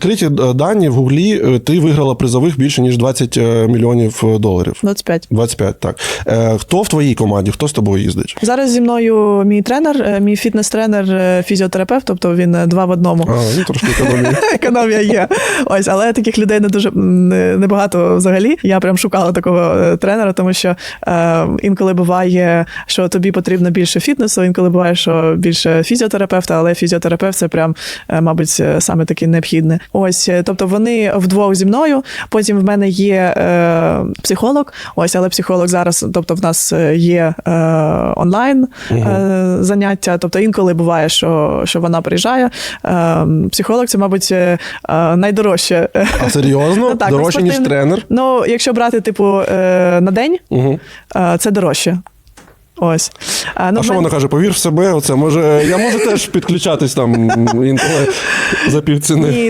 Криті е, дані в Гуглі е, ти виграла призових більше ніж 20 е, мільйонів доларів. 25. 25, так. Хто в твоїй команді? Хто з тобою їздить? Зараз зі мною мій тренер, мій фітнес-тренер, фізіотерапевт, тобто він два в одному. А, ну трошки економії. Економія є. Ось, але таких людей не дуже не- небагато взагалі. Я прям шукала такого тренера, тому що е, інколи буває, що тобі потрібно більше фітнесу, інколи буває, що більше фізіотерапевта, але фізіотерапевт це прям, мабуть, саме таке необхідне. Ось, е, тобто вони вдвох зі мною. Потім в мене є е, психолог. Ось, але психолог зараз, тобто в нас е, є е, онлайн е, заняття. Тобто інколи буває, що, що вона приїжджає. Е, психолог це, мабуть, е, е, найдорожче. А серйозно? Ну, так, Дорожче, ніж тренер? Ну, якщо брати, типу, е, на день, Угу. е, це дорожче. Ось. А, ну, а що вона каже? Повір в себе, оце може. Я можу теж підключатись там інколи за півціни. Ні,